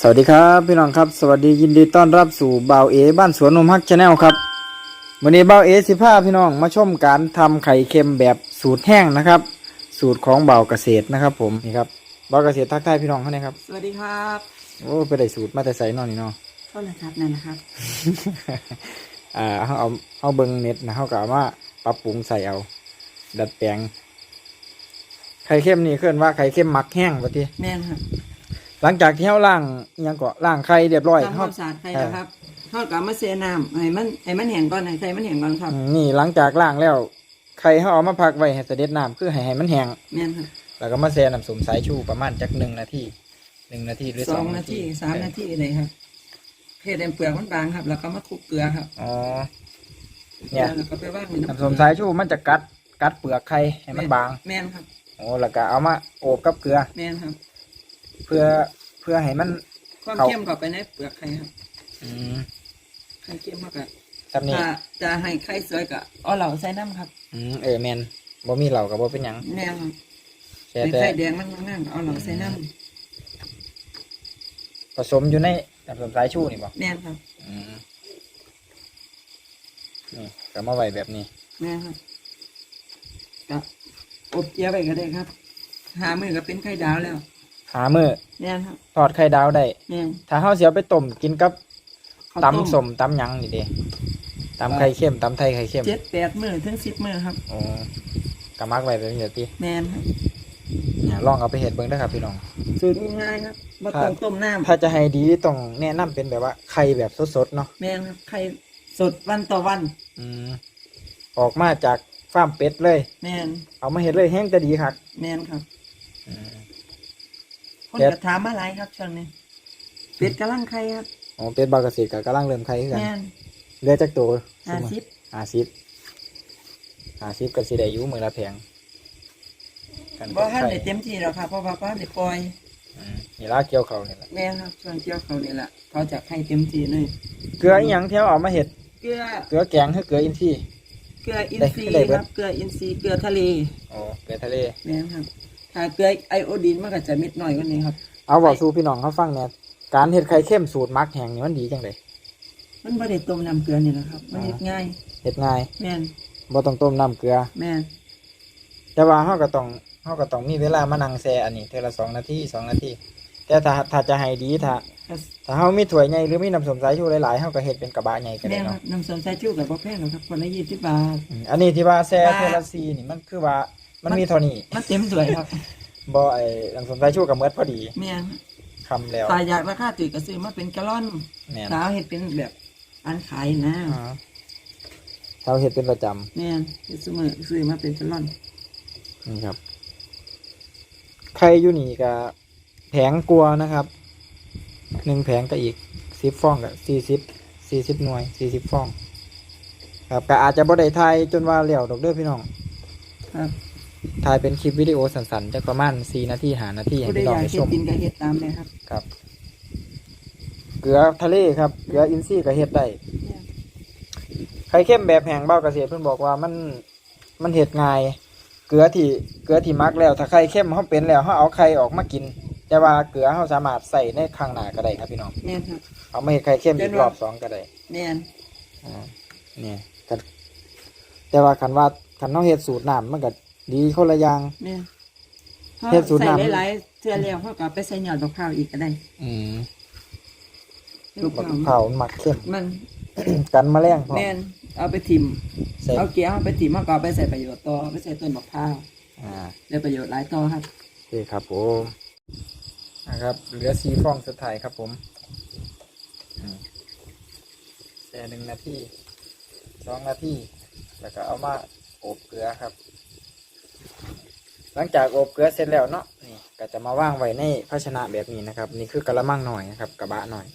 สวัสดีครับพี่น้องครับสวัสดียินดีต้อนรับสู่บ่าวเอบ้านสวนนมฮักชาแนลครับวันนี้บ่าวเอสิพาพี่น้องมาชมการทำไข่เค็มแบบสูตรแห้งนะครับ สูตรของบ่าวเกษตรนะครับ ผมนี่ครับบ่าวเกษตรทักทายพี่น้องเขาเนี่ยครับสวัสดีครับโอ้ไปได้สูตรมาแต่ใส่นอนนี่เนาะโทษนะครับนั่นนะครับอ่าเขาเอาเอาเบิ้งเน็ตนะเขาก็เอามาปรับปรุงใส่เอา ดัดแปลงไข่เค็มนี่เคลื่อนว่าไข่เค็มหมักแห้งปะทีแม่นครับ หลังจากที่เขาล่างอิหยังก็ล่างไข่เรียบร้อยทำคเขาวามสะอาดไข่นะครับทอดกับมะเซน้ำให้มันให้มันแห้งก่อนให้ไข่มันแห้งก่อนครับอืมนี่หลังจากล่างแล้วไข่เขาเอามาพักไว้ให้เสด็จน้ำคือให้ให้มันแห้งแม่นครับแล้วก็มาแช่น้ำส้มสายชูประมาณจักหนึ่งนาทีหนึ่งนาทีหรือสสอองงนานาทีทีสามนาทีเลยครับเทเต็มเปลือกมันบางครับ แล้วก็มาคลุกเกลือครับอ๋อ เนี่ย แล้วก็ไปว่างในน้ำส้มสายชูมันจะกัดกัดเปลือกไข่ให้มันบางแม่นครับ โอ้แล้วก็เอามาโอบกับเกลือ แม่นครับ เพื่อเพื่อให้มัน ความเข้าเข้มเข้าไปในเปลือกไข่ครับอืมไข่เข้มมากอะแบบนี้ถ้าจะให้ไข่สวยก็เอาเหล่าใส่น้ำครับอืมเออแมนบ่มีเหล่ากับบ่เป็นหยังแม่นครับแช่ให้แต่ไข่แดงมันงามๆก็เอาเหล่าใส่น้ผสมอยู่ในน้ำส้มสายชูนี่บ่ำแม่นครับอืมนี่ก็มาไว้แบบนี้แม่นครับก็อบเจียวไปก็ได้ครับหามือก็เป็นไข่ดาวแล้ว หามือแม่นครับทอดไข่ดาวได้ แม่นถ้าเฮาเสียไปต้มกินกับข้าวตำสมตำหยังนี่เด้ตำไข่เค็มตำไทยไข่เค็มเจ็ดแปดมือถึงสิบมือครับโอ้กะมักไว้แบบนี้เดี๋ยวติแม่นครับเนี่ยลองเอาไปเฮ็ดเบิ่งเด้อครับพี่น้อง สูตรง่ายๆครับบ่ต้องต้มน้ถ้าจะให้ดีต้องแนะนำเป็นแบบว่าไข่แบบสดๆเนาะำแม่นครับไข่สดวันต่อวัน อืมออกมาจากฟาร์มเป็ดเลย แม่นเอามาเฮ็ดเลยแห้งจะดีคักแม่นครับ อืม คนเจ็ดก็ถามมาหลายครับช่วงนี้เป็ดกำลังไข่ครับอ๋อเป็ดบาวเกษตรก็กำลังเริ่มไข่คือกันแม่นเหลือจักตัวห้าสิบ50 50ก็สิได้อยู่มื้อละแพงกันบ่ทันไข่ได้เต็มที่แล้วครับเพราะว่าบ่ทันได้ปล่อยอืมนี่ละเกี่ยวเขานี่แหละแม่นครับช่วงเกี่ยวเขาวนี่แหละเขาจะให้เต็มที่เลยเกลืออีหยังที่เอามาเฮ็ดเกลือเกลือแกงคือเกลืออินทรีย์ เกลืออินทรีย์ได้เบิคดรับเกลืออินทรีย์เกลือทะเลอ๋อเกลือทะเลแม่นครับ ถ้าเกลือไอโอดีนมันก็จะเม็ดน้อยกว่านี้ครับ เอาบอกสู่พี่น้องเขาฟังเนี่ยการเฮ็ดไข่เข้มสูตรมักแห้งนี่มันดีจังไดมันบ่ได้ต้มน้ำเกลือนี่นะครับ มันเฮ็ดง่ายเฮ็ดง่ายแม่นบ่ต้องต้มน้ำเกลือ แม่นแต่ว่าเฮาก็ต้องเฮาก็ต้องมีเวลามานั่งแช่อันนี้เทื่อละสองนาทีสองนาทีแต่ถ้าถ้าจะให้ดีถ้าก็ถ้าเฮามีถ้วยใหญ่หรือมีน้ำส้มสายชูหลายๆเฮาก็เฮ็ดเป็นกระบะใหญ่ก็แม่ได้นครัเนาะบน้ำส้มสายชูกับบ่แพงหรอกครับคนละยี่สิบบาท อืมอันนี้ที่ว่าแช่ว่าเทื่อละ4นี่มันคือว่า มันมีเท่านี้มันเต็มถ้วยครับบ่ไอ้น้ำส้มสายชูก็หมดพอดีแม่นคำแล้วถ้าอยากราคาถูกก็ซื้อมาเป็นกะล่อนแม่นถ้าเอาเฮ็ดเป็นแบบอันขายนะอ๋อเราเฮ็ดเป็นประจำแม่นซื้อมาซื้อมาเป็นกะล่อนนี่ครับไข่อยู่นี่ก็แผงกลัวนะครับหนึ่งแผงก็อีกสิบฟองกับสี่สิบสี่สิบหน่วยสี่สิบฟอง ครับก็อาจจะบ่ได้ถ่ายจนว่าเหลี่ยวดอกเด้อพี่น้อง ครับ ถ่ายเป็นคลิปวิดีโอสั้นๆจะประมาณสี่นาทีหานาทีให้ผู้ใดพี่อน้องยากได้เฮ็ชดมกินก็เฮ็ดตามเลยครับครับ เกลือทะเลครับ เกลืออินทรีย์ก็เฮ็ดได้ ไข่เข้มแบบแห้งเบ้าเกษตรเพิ่นบอกว่ามันมันเฮ็ดง่าย เกลือที่เกลือที่มักแล้ว ถ้าไข่เข้มเฮาเป็นแล้วเฮาเอาไข่ออกมากิน แต่ว่าเกลือเฮาสามารถใส่ในข้างหน้าก็ได้ครับพี่น้อง แม่นครับ เอามาเฮ็ดไข่เข้มอีเดี๋กยวรอบสองก็ได้ แม่นอ่านี่ก็แต่ว่าคันว่าคันเฮาเฮ็ดสูตรน้ำมันก็ ดีคนละอย่างแม่นเฮ็ดสูตรใส่น้ำ หลายๆเทื่อแล้วเขาก็เอาไปใส่หยอดบักพร้าวอีกก็ได้อืมบักพบักร้าวเผาวมันมักเข้มมันกันแมลงพร้อมแม่นเอาไปทิ่มใส่เอาเกี๊ยวเอาไปถิ่มเอาก็เอาไปใส่ประโยชน์ต่อเอาไปใส่ต้นบักพร้าวอ่า ได้ประโยชน์หลายต่อครับ โอเคครับผมนะครับ เหลือสีฟองสุดท้ายครับผมอืมแช่หนึ่งนาทีสองนาทีแล้วก็เอามาอบเกลือครับ หลังจากอบเกลือเสร็จแล้วเนาะนี่ก็จะมาว่างไว้ในภาชนะแบบนี้นะครับ นี่คือกระมังหน่อยนะครับ กระบะหน่อย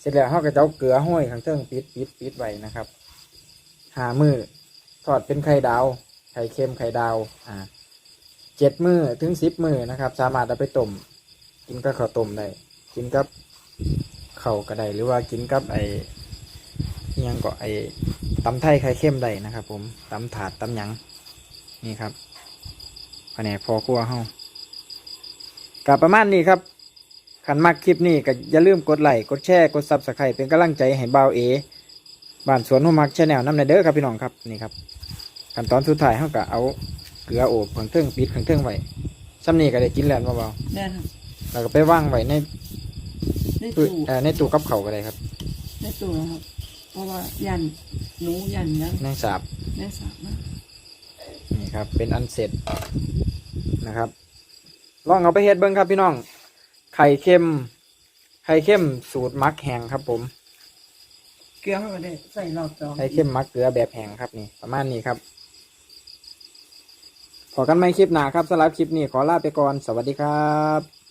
เสร็จแล้วเราก็จะเอาเกลือห้อยข้างเทิงปิดปิดปิดไว้นะครับหามือทอดเป็นไข่ดาว ไข่เค็มไข่ดาวอ่าเจ็ดมือถึงสิบมือนะครับ สามารถเอาไปต้มกินกับข้าวต้มได้กินกับข้าวก็ได้หรือว่ากินกับไออิหยังก็ไอตำไทยไข่เค็มได้นะครับ ผมตำถาดตำหยังนี่ครับ แผนกพอครัวเฮากับประมาณนี้ครับคันมักคลิปนี้ก็อย่าลืมกดไลค์กดแชร์กดซับสไครต์เป็นกำลังใจให้บ่าวเอบ้านสวนหัวมักชาแนลน้ำในเด้อครับพี่น้องครับนี่ครับขั้นตอนสุดท้ายเขาก็เอาเกลือโอบข้างเทิงปิดข้างเทิงไว้ซ้ำนี้ก็ได้กินแล้วเบาแน่นครับๆแล้วก็ไปวางไว้ในในตู้ตู้เอ่อในตู้กับเขาวก็ได้ครับในตู้นะครับ เพราะว่ายันหนูยันยังในสาบแน่สามนะ นี่ครับ เป็นอันเสร็จนะครับ ลองเอาไปเฮ็ดเบิ้งครับพี่น้อง ไข่เค็ม ไข่เค็มสูตรมักแห้งครับผม เกลือเขาก็ได้ใส่รอบสองไข่เค็มมักเกลือแบบแห้งครับนี่ประมาณนี้ครับพอกันไม่คลิปหน้าครับสำหรับคลิปนี้ขอลาไปก่อน สวัสดีครับ